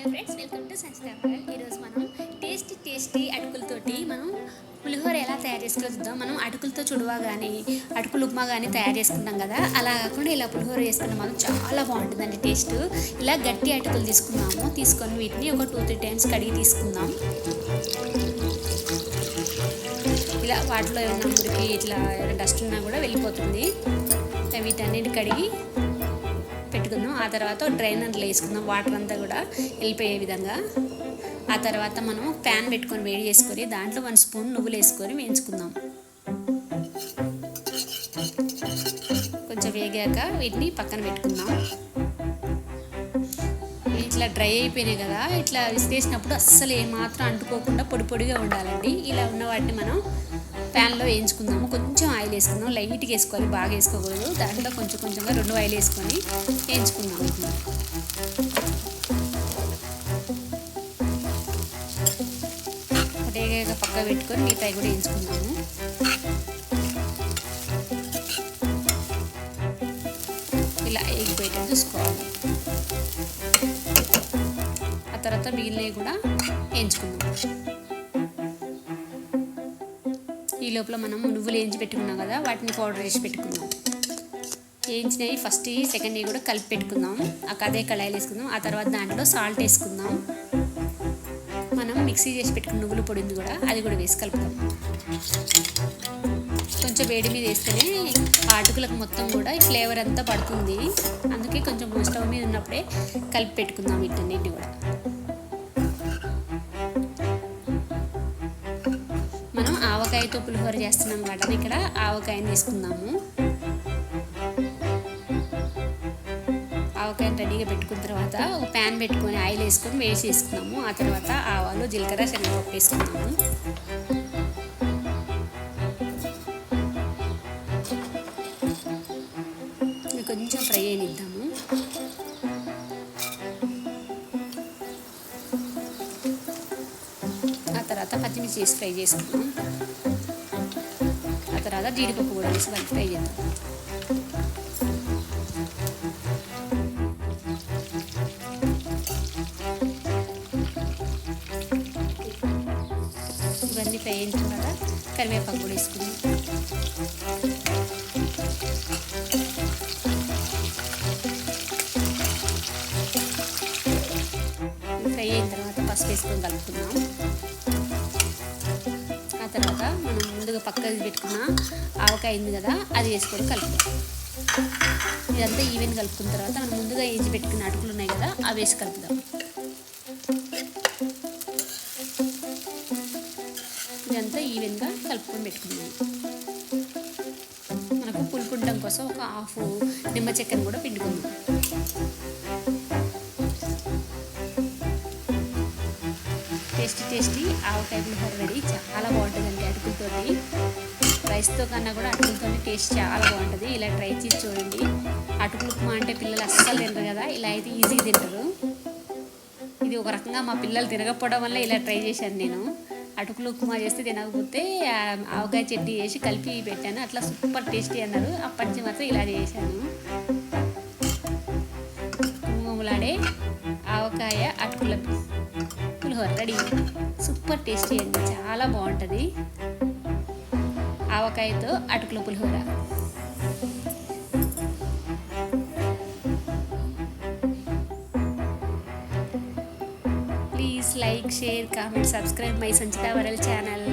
Hello friends welcome to సంచిత ఈరోజు మనం టేస్టీ టేస్టీ అటుకులతోటి మనం పులిహోర ఎలా తయారు చేసుకోవాలో చూద్దాం మనం అటుకులతో చుడువా కానీ అటుకులు ఉప్మా కానీ తయారు చేసుకుంటాం కదా. అలా కాకుండా ఇలా పులిహోర చేసుకుంటాం మనం చాలా బాగుంటుందండి టేస్ట్. ఇలా గట్టి అటుకులు తీసుకుందాము తీసుకొని వీటిని ఒక టూ త్రీ టైమ్స్ కడిగి తీసుకుందాం. ఇలా వాటిలో ఏమైనా మురికి ఇట్లా డస్ట్ ఉన్నా కూడా వెళ్ళిపోతుంది. వీటన్నిటి కడిగి పెట్టుకుందాం ఆ తర్వాత డ్రైనర్లో వేసుకుందాం వాటర్ అంతా కూడా వెళ్ళిపోయే విధంగా. ఆ తర్వాత మనం ప్యాన్ పెట్టుకొని వేడి చేసుకొని దాంట్లో వన్ స్పూన్ నువ్వులు వేసుకొని వేయించుకుందాం. కొంచెం వేగాక వీటిని పక్కన పెట్టుకుందాం. ఇట్లా డ్రై అయిపోయినాయి కదా ఇట్లా విసిరేసినప్పుడు అస్సలు ఏమాత్రం అంటుకోకుండా పొడి పొడిగా ఉండాలండి. ఇలా ఉన్న వాటిని మనం ప్యాన్లో వేయించుకుందాము. కొంచెం ఆయిల్ వేసుకుందాం. లైట్గా వేసుకోవాలి. బాగా వేసుకోకూడదు. దాంట్లో కొంచెం కొంచెంగా రెండు ఆయిల్ వేసుకొని వేయించుకుందాం. వీటిని ఒకటేగా పక్క పెట్టుకొని మిగతాయి కూడా వేయించుకుందాము. ఇలా ఎగిపోయేటట్టు చూసుకోవాలి. ఆ తర్వాత మిగిలినవి కూడా వేయించుకుందాం. ఈ లోపల మనం నువ్వులు వేయించి పెట్టుకున్నాం కదా వాటిని పౌడర్ వేసి పెట్టుకుందాం వేయించినవి ఫస్ట్ సెకండ్ కూడా కలిపి పెట్టుకుందాం. ఆ అదే కళాయిలు వేసుకుందాం. ఆ తర్వాత దాంట్లో సాల్ట్ వేసుకుందాం. మనం మిక్సీ చేసి పెట్టుకున్న నువ్వుల పొడి ఉంది కూడా అది కూడా వేసి కలుపుదాం. కొంచెం వేడి మీద వేస్తేనే ఆటుకులకు మొత్తం కూడా ఫ్లేవర్ అంతా పడుతుంది. అందుకే కొంచెం స్టవ్ మీద ఉన్నప్పుడే కలిపి పెట్టుకుందాం వీటన్నిటిని కూడా. ఆవకాయతో పులిహోర చేస్తున్నాం కాబట్టి ఇక్కడ ఆవకాయని తీసుకుందాము. ఆవకాయని రెడీగా పెట్టుకున్న తర్వాత ఒక ప్యాన్ పెట్టుకొని ఆయిల్ వేసుకొని వేసి వేసుకున్నాము ఆ తర్వాత ఆవాలు జీలకర్ర శనగపప్పు వేసుకున్నాము కొంచెం ఫ్రై అయినిద్దాం. తర్వాత పచ్చిమిర్చి వేసి ఫ్రై చేసుకున్నాం ఆ తర్వాత జీడిపప్పు కూడా వేసి కలిపి ఫ్రై చేద్దాం. ఇవన్నీ ఫ్రై అయిన తర్వాత కరివేపాకు కూడా వేసుకుందాం. ఫ్రై అయిన తర్వాత పసుపు వేసుకొని కలుపుకుందాం. ముందుగా పక్కకి పెట్టుకున్న ఆవకాయ అయింది కదా అది వేసుకొని కలుపుదాం ఇదంతా ఈవెన్ కలుపుకున్న తర్వాత మనం ముందుగా వేసి పెట్టుకున్న అటుకులు ఉన్నాయి కదా అవి వేసి కలుపుదాం. ఇదంతా ఈవెన్గా కలుపుకొని పెట్టుకున్నాం. మనకు పులుపుండడం కోసం ఒక హాఫ్ నిమ్మ చెక్కను కూడా పిండుకుందాం. టేస్టీ టేస్టీ ఆవకాయ పులిహోర రెడీ. చాలా బాగుంటుందండి అటుకులతోటి. రైస్తో కన్నా కూడా అటుకులతో టేస్ట్ చాలా బాగుంటుంది. ఇలా ట్రై చేసి చూడండి. అటుకులు ఉప్మా అంటే పిల్లలు అస్సలు తినరు కదా ఇలా అయితే ఈజీగా తింటారు. ఇది ఒక రకంగా మా పిల్లలు తినకపోవడం వల్ల ఇలా ట్రై చేశాను నేను. అటుకులు ఉప్మా చేస్తే తినకపోతే ఆవకాయ చట్నీ చేసి కలిపి పెట్టాను. అట్లా సూపర్ టేస్టీ అన్నారు. అప్పటి నుంచి మాత్రం ఇలా చేశాను. గుమగుమలాడే ఆవకాయ అటుకుల పులిహోర రెడీ సూపర్ టేస్టీ అండి. చాలా బాగుంటుంది. ఆవకాయతో అటుకుల పులిహోర. Please like share comment subscribe my Sanchita world channel.